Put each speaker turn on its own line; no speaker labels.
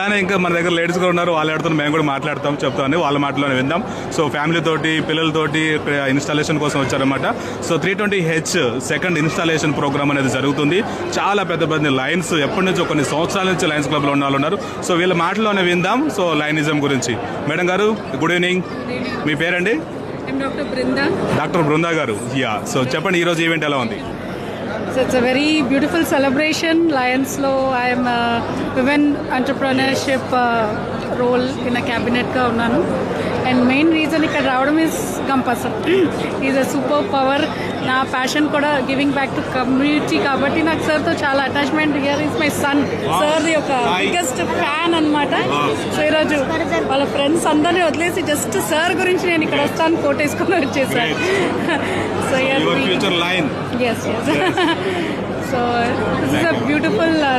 అలానే ఇంకా మన దగ్గర లేడీస్ కూడా ఉన్నారు. వాళ్ళు ఆడుతున్న మేము కూడా మాట్లాడతాం చెప్తామని వాళ్ళ మాటలోనే విందాం. సో ఫ్యామిలీ తోటి పిల్లలతోటి ఇన్స్టాలేషన్ కోసం వచ్చారన్నమాట. So three twenty H second installation program అనేది జరుగుతుంది. చాలా పెద్ద పెద్ద లైన్స్ ఎప్పటి నుంచో కొన్ని సంవత్సరాల నుంచి లైన్స్ క్లబ్లో ఉన్న వాళ్ళు ఉన్నారు. సో వీళ్ళ మాటలోనే విందాం. సో లైనిజం గురించి. మేడం గారు గుడ్ ఈవినింగ్ మీ పేరండి. డాక్టర్ బృందా గారు. యా సో చెప్పండి ఈ రోజు ఈవెంట్ ఎలా ఉంది?
So it's a very beautiful celebration లయన్స్లో I'm women entrepreneurship role in a క్యాబినెట్గా ఉన్నాను అండ్ మెయిన్ రీజన్ ఇక్కడ రావడం is campus is a super power నా ప్యాషన్ కూడా గివింగ్ బ్యాక్ టు కమ్యూనిటీ కాబట్టి నాకు సార్తో చాలా attachment here is my son sir యొక్క. బిగ్గెస్ట్ ఫ్యాన్ అనమాట సో ఈరోజు వాళ్ళ ఫ్రెండ్స్ అందరినీ వదిలేసి జస్ట్ సార్ గురించి నేను ఇక్కడ వస్తాను కోటేసుకొని వచ్చేసాను so
future line
Yes, yes. so this is a beautiful uh,